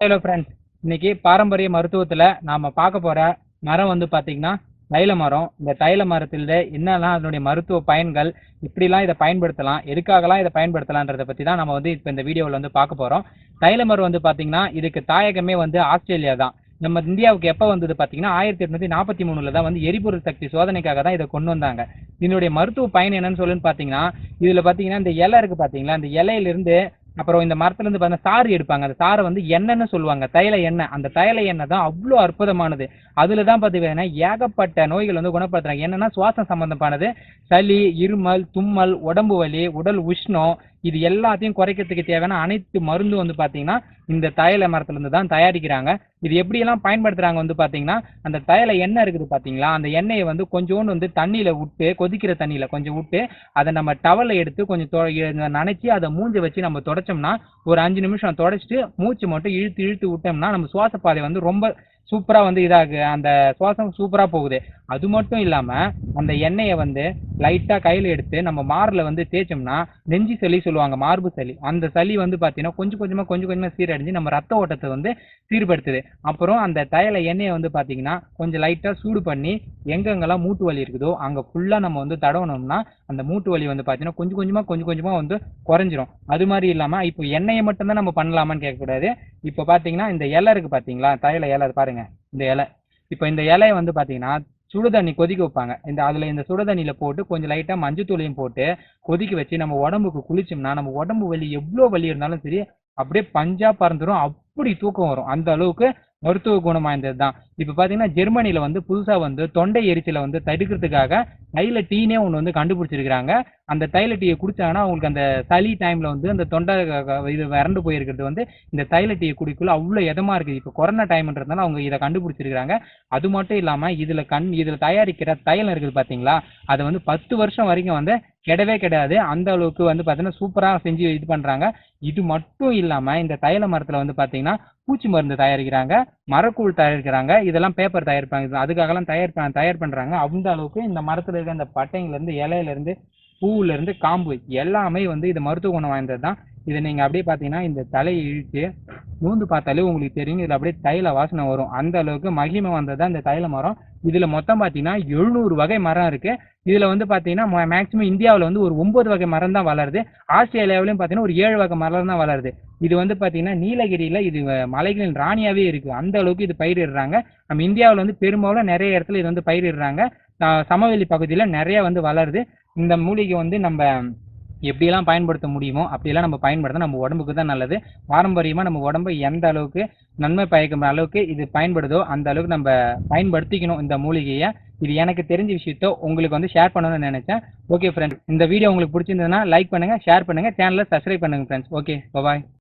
Hello friends இன்னைக்கு பாரம்பரிய மருத்துவத்தில் நாம் பார்க்க போகிற மரம் வந்து பார்த்திங்கன்னா தைல மரம். இந்த தைல மரத்தில் என்னெல்லாம் அதனுடைய மருத்துவ பயன்கள் இப்படிலாம் இதை பயன்படுத்தலாம் எதுக்காகலாம் இதை பயன்படுத்தலான்றதை பற்றி தான் நம்ம வந்து இப்போ இந்த வீடியோவில் வந்து பார்க்க போகிறோம் தைல மரம் வந்து பார்த்தீங்கன்னா இதுக்கு தாயகமே வந்து ஆஸ்திரேலியா தான். நம்ம இந்தியாவுக்கு எப்போ வந்தது பார்த்தீங்கன்னா ஆயிரத்தி எட்நூத்தி நாற்பத்தி மூணுல தான் வந்து எரிபொருள் சக்தி சோதனைக்காக தான் இதை கொண்டு வந்தாங்க. இதனுடைய மருத்துவ பயன் என்னன்னு சொல்லுன்னு பார்த்தீங்கன்னா இதில் பார்த்தீங்கன்னா இந்த இலை இருக்கு பார்த்தீங்களா இந்த இலையிலிருந்து அப்புறம் இந்த மரத்துல இருந்து பார்த்தா சாறு எடுப்பாங்க. அந்த சாரை வந்து எண்ணெய்னு சொல்லுவாங்க. தைல எண்ணெய். அந்த தைல எண்ணெய் தான் அவ்வளோ அற்புதமானது. அதுல தான் பார்த்தீங்கன்னா ஏகப்பட்ட நோய்கள் வந்து குணப்படுத்துறாங்க. என்னன்னா சுவாசம் சம்பந்தமானது. சளி இருமல் தும்மல் உடம்பு வலி உடல் உஷ்ணம் இது எல்லாத்தையும் குறைக்கிறதுக்கு தேவையான அனைத்து மருந்து வந்து பார்த்தீங்கன்னா இந்த தயல மரத்துல இருந்து தான் தயாரிக்கிறாங்க. இது எப்படியெல்லாம் பயன்படுத்துறாங்க வந்து பாத்தீங்கன்னா அந்த தயல எண்ணெய் இருக்குது பார்த்தீங்களா? அந்த எண்ணெயை வந்து கொஞ்சோண்டு வந்து தண்ணியில விட்டு கொதிக்கிற தண்ணியில கொஞ்சம் விட்டு அதை நம்ம டவலை எடுத்து கொஞ்சம் நினைச்சு நனைச்சி அதை மூஞ்ச வச்சு நம்ம தொடச்சோம்னா ஒரு அஞ்சு நிமிஷம் தொடச்சிட்டு மூச்சு மட்டும் இழுத்து இழுத்து விட்டோம்னா நம்ம சுவாச பாதை வந்து ரொம்ப சூப்பரா வந்து இதாகு. அந்த சுவாசம் சூப்பரா போகுது. அது மட்டும் இல்லாம அந்த எண்ணெயை வந்து லைட்டா கையில எடுத்து நம்ம மார்ல வந்து தேய்ச்சோம்னா நெஞ்சு சளி சொல்லுவாங்க மார்பு சளி. அந்த சளி வந்து பாத்தீங்கன்னா கொஞ்சம் கொஞ்சமா கொஞ்சம் கொஞ்சமா சீரடைஞ்சு நம்ம ரத்த ஓட்டத்தை வந்து சீர்படுத்துது அப்புறம் அந்த தைல எண்ணெயை வந்து பாத்தீங்கன்னா கொஞ்சம் லைட்டா சூடு பண்ணி எங்கெங்கெல்லாம் மூட்டு வலி இருக்குதோ அங்க ஃபுல்லா நம்ம வந்து தடவணும்னா அந்த மூட்டு வலி வந்து பாத்தீங்கன்னா கொஞ்சம் கொஞ்சமா கொஞ்சம் கொஞ்சமா வந்து குறைஞ்சிரும். அது மாதிரி இல்லாம இப்போ எண்ணெயை மட்டும்தான் நம்ம பண்ணலாமான்னு கேட்கக்கூடாது. இப்போ பார்த்தீங்கன்னா இந்த இலை இருக்கு பார்த்தீங்களா தைல இலை பாருங்க இந்த இலை. இப்போ இந்த இலையை வந்து பாத்தீங்கன்னா சுடுதண்ணி கொதிக்க வைப்பாங்க. இந்த அதில் இந்த சுடுதண்ணியில போட்டு கொஞ்சம் லைட்டாக மஞ்சத்தூளையும் போட்டு கொதிக்க வச்சு நம்ம உடம்புக்கு குளிச்சோம்னா நம்ம உடம்பு வலி எவ்வளோ வலி இருந்தாலும் சரி அப்படியே பஞ்சா பறந்துடும் அப்படி தூக்கம் வரும். அந்த அளவுக்கு மருத்துவ குணம் வாய்ந்தது தான் இப்போ பார்த்தீங்கன்னா ஜெர்மனியில் வந்து புதுசாக வந்து தொண்டை எரிச்சலை வந்து தடுக்கிறதுக்காக கையில் டீனே ஒன்று வந்து கண்டுபிடிச்சிருக்கிறாங்க. அந்த தைல டீயை குடிச்சாங்கன்னா அவங்களுக்கு அந்த சளி டைமில் வந்து அந்த தொண்டை இது வறண்டு போயிருக்கிறது வந்து இந்த தைல டீயை குடிக்குள்ள அவ்வளோ இதமா இருக்குது. இப்போ கொரோனா டைம்ன்றதுனால அவங்க இதை கண்டுபிடிச்சிருக்கிறாங்க. அது மட்டும் இல்லாமல் இதில் கண் இதில் தயாரிக்கிற தைலம் இருக்குது பார்த்தீங்களா அதை வந்து பத்து வருஷம் வரைக்கும் வந்து கிடவே கிடையாது அந்த அளவுக்கு வந்து பார்த்தீங்கன்னா சூப்பராக செஞ்சு இது பண்ணுறாங்க இது மட்டும் இல்லாமல் இந்த தைல மரத்தில் வந்து பார்த்தீங்கன்னா பூச்சி மருந்து தயாரிக்கிறாங்க. மரக்கூழ் தயாரிக்கிறாங்க. இதெல்லாம் பேப்பர் தயாரிப்பாங்க. அதுக்காகலாம் தயார் ப- தயார் பண்ணுறாங்க அந்த அளவுக்கு இந்த மரத்தில் இருக்க அந்த பட்டைங்கள்லேருந்து இலையிலேருந்து பூவுலேருந்து காம்பு எல்லாமே வந்து இது மருத்துவ குணம் வாய்ந்தது தான் இதை நீங்கள் அப்படியே பார்த்தீங்கன்னா இந்த தலையை இழுத்து நூந்து பார்த்தாலே உங்களுக்கு தெரியும். இதில் அப்படியே தைல வாசனை வரும். அந்த அளவுக்கு மகிமை வந்தது தான் இந்த தைல மரம். இதில் மொத்தம் பாத்தீங்கன்னா எழுநூறு வகை மரம் இருக்கு. இதில் வந்து பாத்தீங்கன்னா மேக்ஸிமம் இந்தியாவில் வந்து ஒரு ஒன்பது வகை மரம் தான் வளருது. ஆஸ்திரேலியாவிலையும் பார்த்தீங்கன்னா ஒரு ஏழு வகை மரம் தான் வளருது. இது வந்து பாத்தீங்கன்னா நீலகிரியில் இது மலைகளின் ராணியாவே இருக்கு. அந்த அளவுக்கு இது பயிரிடுறாங்க. நம்ம இந்தியாவில் வந்து பெரும்பாலும் நிறைய இடத்துல இது வந்து பயிரிடுறாங்க. சமவெளி பகுதியில் நிறைய வந்து வளருது. இந்த மூலிகை வந்து நம்ம எப்படியெல்லாம் பயன்படுத்த முடியுமோ அப்படியெல்லாம் நம்ம பயன்படுத்த நம்ம உடம்புக்கு தான் நல்லது. பாரம்பரியமாக நம்ம உடம்பு எந்த அளவுக்கு நன்மை பயக்கும் அளவுக்கு இது பயன்படுதோ அந்த அளவுக்கு நம்ம பயன்படுத்திக்கணும் இந்த மூலிகையை. இது எனக்கு தெரிஞ்ச விஷயத்த உங்களுக்கு வந்து ஷேர் பண்ணணும்னு நினைச்சேன். ஓகே ஃப்ரெண்ட்ஸ் இந்த வீடியோ உங்களுக்கு பிடிச்சிருந்ததுன்னா லைக் பண்ணுங்கள் ஷேர் பண்ணுங்கள் சேனலை சப்ஸ்கிரைப் பண்ணுங்கள் ஃப்ரெண்ட்ஸ் ஓகே பாய்